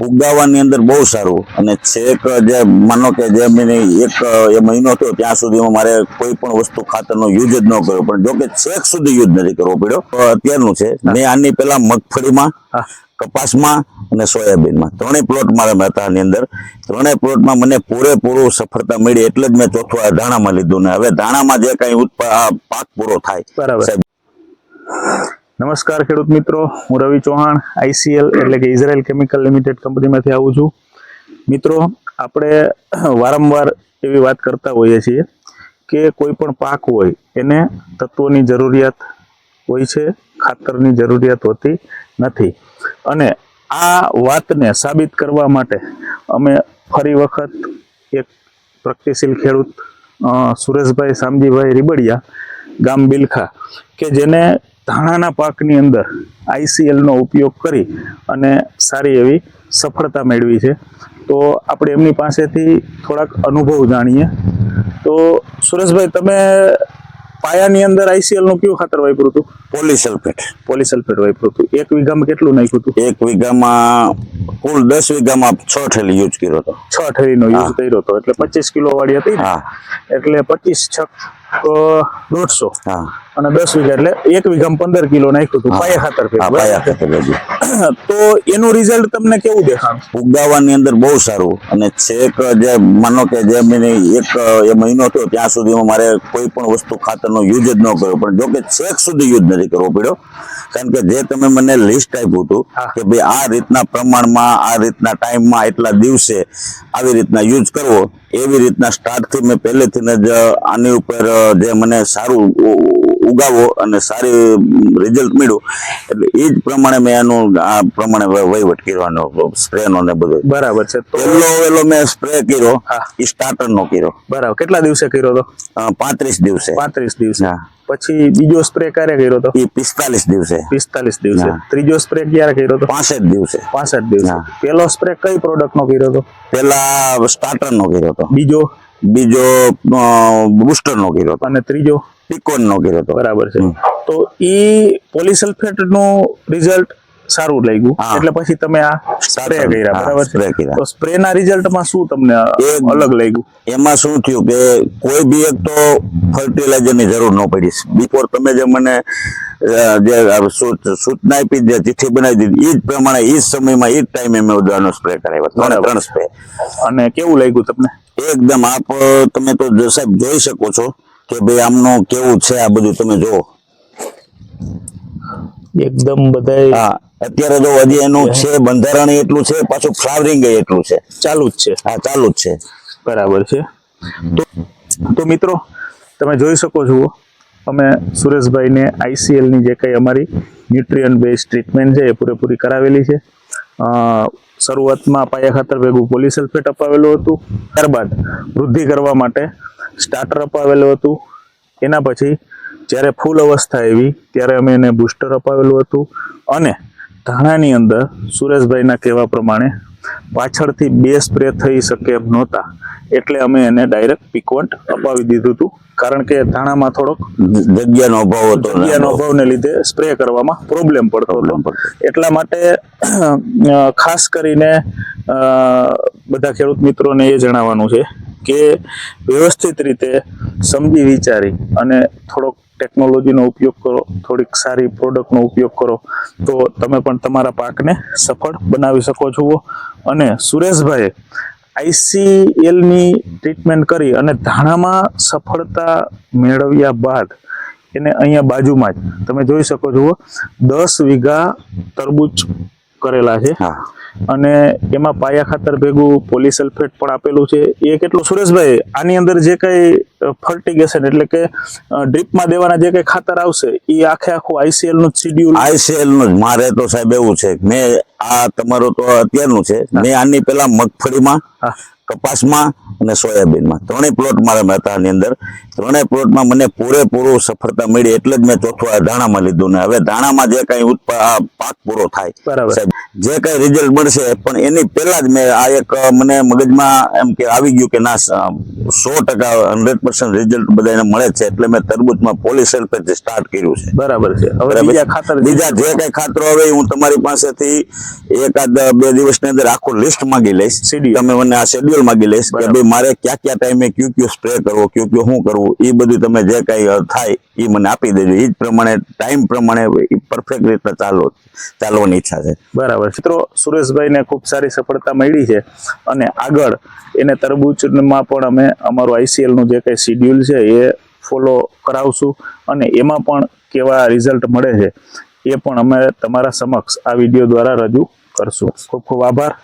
ઉગાવાની અંદર બહુ સારું. અને છેક જે માનો કે જે મને એક એ મહિનો થયો ત્યાં સુધીમાં મારે કોઈ પણ વસ્તુ ખાતરનો યુઝ જ ન કર્યો. પણ જો કે છેક સુધી યુઝ નથી કરવો પડ્યો. અત્યારનું છે. મેં આની પહેલા મગફળીમાં કપાસમાં અને સોયાબીનમાં. ત્રણેય પ્લોટ મારા હતા આની અંદર. ત્રણેય પ્લોટમાં મને પૂરેપૂરું સફળતા મળી એટલે જ મેં ચોથું આ ધાણામાં લીધું. ને હવે ધાણામાં જે કઈ પાક પૂરો થાય. બરાબર. સાહેબ. નમસ્કાર ખેડૂત મિત્રો, હું રવિ ચૌહાણ, આઈસીએલ એટલે કે ઇઝરાયલ કેમિકલ લિમિટેડ કંપનીમાંથી આવું છું. મિત્રો, આપણે વારંવાર એવી વાત કરતા હોઈએ છીએ કે કોઈ પણ પાક હોય, એને તત્વોની જરૂરિયાત હોય છે, ખાતરની જરૂરિયાત હોતી નથી. અને આ વાતને સાબિત કરવા માટે અમે ફરી વખત એક પ્રગતિશીલ ખેડૂત સુરેશભાઈ શામજીભાઈ રીબડિયા, ગામ બિલખા, કે જેને ધાણાના પાકની અંદર આઈસીએલનો ઉપયોગ કરી અને સારી એવી સફળતા મેળવી છે. તો આપણે એમની પાસેથી થોડાક અનુભવ જાણીએ. તો સુરેશભાઈ તમે પાયાની અંદર ICL નું કયું ખાતર વાપર્યું હતું? પોલિસલ્ફેટ. પોલિસલ્ફેટ વાપર્યું હતું. એક વીઘામાં કેટલું નાખ્યું હતું? એક વીઘામાં કુલ દસ વીઘામાં છ ઠેલી યુઝ કર્યો હતો. છ ઠેલીનો યુઝ કર્યો હતો. એટલે પચીસ કિલો વાળી હતી હા. એટલે પચીસ છક દોઢસો. હા. અને દસ વીઘા એટલે એક વીઘામાં પંદર કિલો નાખ્યું હતું પાયા ખાતર પાયા ખાતર તો એનું રિઝલ્ટ તમને કેવું દેખાણું? ઉગાવાની અંદર બહુ સારું. અને છેક જે માનો કે જે મને એક એ મહિનો થયો ત્યાં સુધીમાં મારે કોઈ પણ વસ્તુ ખાતરનો યુઝ જ ન કર્યો. પણ જો કે છેક સુધી યુઝ નથી કરવો પડ્યો. કારણ કે જે તમે મને લિસ્ટ આપ્યું હતું કે ભાઈ આ રીતના પ્રમાણમાં આ રીતના ટાઈમમાં એટલા દિવસે આવી રીતના યુઝ કરવો એવી રીતના સ્ટાર્ટથી મેં પહેલેથી જ આની ઉપર જે મને સારું ઉગાવો અને સારી રિઝલ્ટ મળ્યું. એટલે એ જ પ્રમાણે મેં એનું આ પ્રમાણે વહીવટ કરવાનો સ્પ્રેનો ને બધું. બરાબર છે. પહેલો વહેલો મેં સ્પ્રે કર્યો હા. એ સ્ટાર્ટર નો કર્યો. બરાબર. કેટલા દિવસે કર્યો હતો પાંત્રીસ દિવસે. પાંત્રીસ દિવસે. પછી બીજો સ્પ્રે ક્યારે કર્યો હતો એ પિસ્તાલીસ દિવસે. પિસ્તાલીસ દિવસે. ત્રીજો સ્પ્રે ક્યારે કર્યો હતો પાસઠ દિવસે. પાસઠ દિવસે. પેલો સ્પ્રે કઈ પ્રોડક્ટ નો કર્યો હતો પેલા સ્ટાર્ટર નો કર્યો હતો બીજો? બીજો બુસ્ટર નો કર્યો હતો અને ત્રીજો? પિકોન નો કર્યો હતો. બરાબર છે. તો એ પોલીસલ્ફેટનું રિઝલ્ટ સારું લાગ્યું. એટલે પછી તમે આ સ્પ્રે કર્યા બરાબર સ્પ્રે કર્યા. તો સ્પ્રે ના રિઝલ્ટમાં શું તમને અલગ લાગ્યું? એમાં શું થયું કે કોઈ બી એક તો ફર્ટિલાઇઝરની જરૂર ન પડી. બિફોર તમે જે મને જે સૂચ- સૂચના આપી જે ચિઠ્ઠી બનાવી દીધી એ જ પ્રમાણે એ જ સમયમાં એ જ ટાઈમે મેં ઉદાહરણ સ્પ્રે કરાવ્યો ત્રણે સ્પ્રે અને કેવું લાગ્યું તમને? એકદમ આપ તમે તો જો સાહેબ જોઈ શકો છો કે ભાઈ આમનું કેવું છે આ બધું તમે જુઓ. એકદમ બધાય હા અત્યારે જો હજી એનું છે બંધારણ એટલું છે પાછું ફ્લાવરિંગ એટલું છે. ચાલુ જ છે. હા ચાલુ જ છે. બરાબર છે. તો તો મિત્રો તમે જોઈ શકો છો અમે સુરેશભાઈને આઈસીએલની ની જે કંઈ અમારી ન્યુટ્રિયન બેઝ ટ્રીટમેન્ટ છે એ પૂરેપૂરી કરાવેલી છે. શરૂઆતમાં પાયા ખાતર ભેગું પોલિસલ્ફેટ અપાવેલું હતું. ત્યારબાદ વૃદ્ધિ કરવા માટે સ્ટાર્ટર અપાવેલું હતું. એના પછી જ્યારે ફૂલ અવસ્થા આવી, ત્યારે અમે એને બુસ્ટર અપાવેલું હતું. અને ધાણાની અંદર સુરેશભાઈના કહેવા પ્રમાણે પાછળથી બે સ્પ્રે થઈ શકે એમ નહોતા. એટલે અમે એને ડાયરેક્ટ પીકવન્ટ અપાવી દીધું હતું કારણ કે ધાણામાં થોડોક જગ્યાનો અભાવ હતો જગ્યાનો અભાવને લીધે સ્પ્રે કરવામાં પ્રોબ્લેમ પડતો હતો. એટલા માટે ખાસ કરીને અ, બધા ખેડૂત મિત્રોને એ જણાવવાનું છે કે વ્યવસ્થિત રીતે સમજી વિચારી અને થોડોક ટેકનોલોજીનો ઉપયોગ કરો, થોડીક સારી પ્રોડક્ટનો ઉપયોગ કરો, તો તમે પણ તમારા પાકને સફળ બનાવી શકો છો. અને સુરેશભાઈ આઈસીએલની ટ્રીટમેન્ટ કરી અને ધાણામાં સફળતા મેળવ્યા બાદ એને અહીંયા બાજુમાં જ તમે જોઈ શકો છો. દસ વીઘા તરબૂચ કરેલા છે. અને એમાં પાયા ખાતર ભેગું પોલીસલ્ફેટ પણ આપેલું છે. એ કેટલું? સુરેશભાઈ આની અંદર જે કઈ ફર્ટિગેશન એટલે કે ડ્રીપમાં દેવાના જે કઈ ખાતર આવશે એ આખે આખું આઈસીએલનું શિડ્યુલ આઈસીએલનું જ. મારે તો સાહેબ એવું છે મેં આ તમારું તો અત્યારનું છે. મેં આની પેલા મગફળીમાં કપાસમાં અને સોયાબીનમાં. ત્રણેય પ્લોટ મારા હતા આની અંદર. ત્રણેય પ્લોટમાં મને પૂરેપૂરું સફળતા મળી એટલે જ મેં ચોથું આ ધાણામાં લીધું ને હવે ધાણામાં જે કઈ પાક પૂરો થાય. જે કઈ રિઝલ્ટ મળશે પણ એની પહેલા જ મેં આ એક મને મગજમાં એમ કે આવી ગયું કે ના સો ટકા હંડ્રેડ પર્સન્ટ રિઝલ્ટ બધાને મળે છે એટલે મેં તરબૂચમાં પોલીસલ્ફેટ સ્ટાર્ટ કર્યું છે. બરાબર છે. હવે બીજા ખાતર બીજા જે કઈ ખાતરો હવે હું તમારી પાસેથી એકાદ બે દિવસની અંદર આખું લિસ્ટ માંગી લઈશ. તમે મને આ શેડ્યુલ માંગી લઈશ કે. ભાઈ મારે ક્યાં ક્યાં ટાઈમે ક્યુ ક્યુ સ્પ્રે કરવો ક્યુ ક્યુ શું કરવું એ બધું તમે જે કઈ થાય એ મને આપી દેજો. એ જ પ્રમાણે ટાઈમ પ્રમાણે પરફેક્ટ રીતે ચાલો ચાલવાની ઈચ્છા છે. બરાબર. મિત્રો સુરેશભાઈને ખૂબ સારી સફળતા મળી છે અને આગળ એને તરબૂચમાં પણ અમે અમારું આઈસીએલનું જે કંઈ શિડ્યુલ છે એ ફોલો કરાવશું અને એમાં પણ કેવા રિઝલ્ટ મળે છે. એ પણ અમે તમારા સમક્ષ આ વીડિયો દ્વારા રજૂ કરશું. ખૂબ ખૂબ આભાર.